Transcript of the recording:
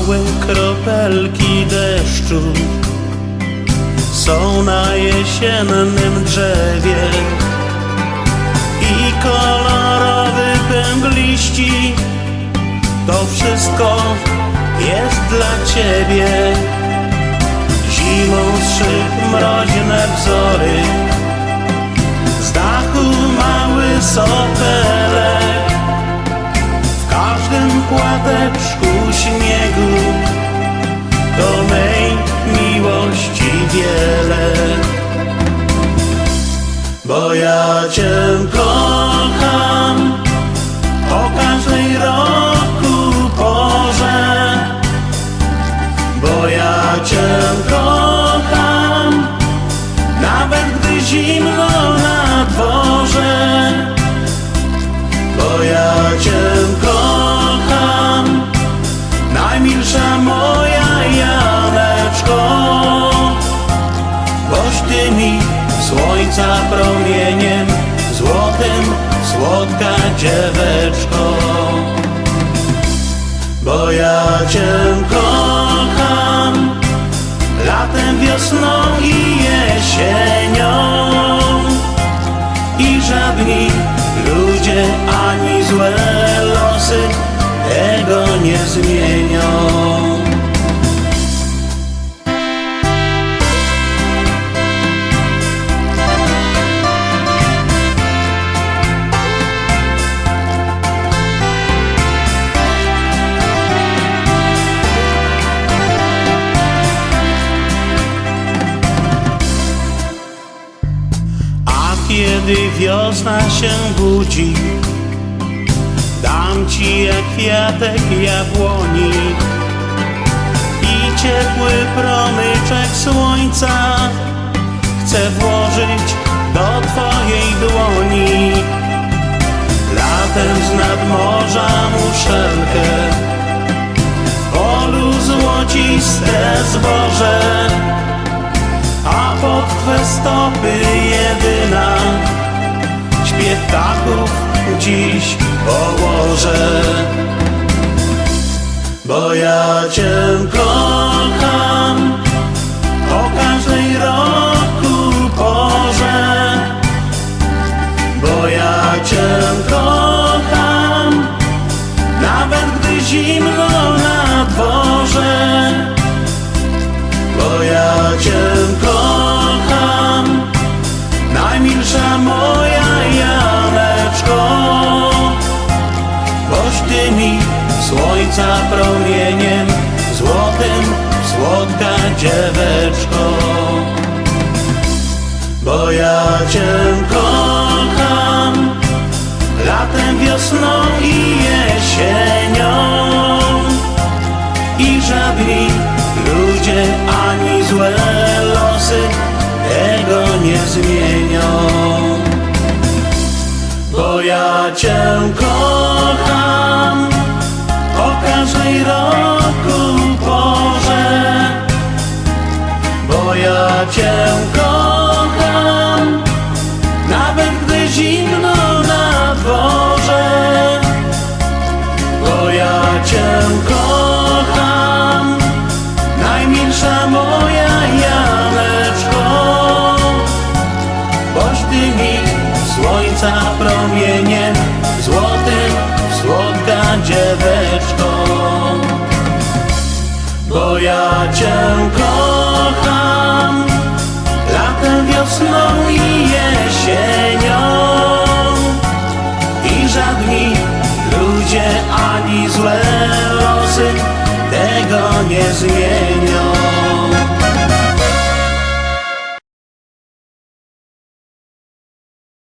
Małe kropelki deszczu są na jesiennym drzewie i kolorowy pęgliści to wszystko jest dla ciebie. Zimą strzyk mroźne wzory z dachu mały sopelek wiele. Bo ja Cię kocham o każdej roku porze. Bo ja Cię kocham nawet gdy zimno na dworze. Bo ja Cię kocham najmilsza moja słońca promieniem złotym, słodka dzieweczko. Bo ja Cię kocham latem, wiosną i jesienią. I żadni ludzie ani złe losy tego nie zmienią. Wiosna się budzi, dam ci jak kwiatek jabłoni i ciepły promyczek słońca chcę włożyć do twojej dłoni. Latem z nadmorza muszelkę w polu złociste zboże Twe stopy jedyna śpiew ptaków dziś położę. Bo ja Cię kocham o każdej roku porze. Bo ja Cię kocham słońca promieniem złotym, słodka dzieweczko. Bo ja Cię kocham, latem, wiosną i jesienią i żadni ludzie ani złe losy tego nie zmienią. Bo ja Cię kocham słońca promieniem złotym, słodka dzieweczko. Bo ja Cię kocham latem, wiosną i jesienią i żadni ludzie ani złe losy tego nie zmienią.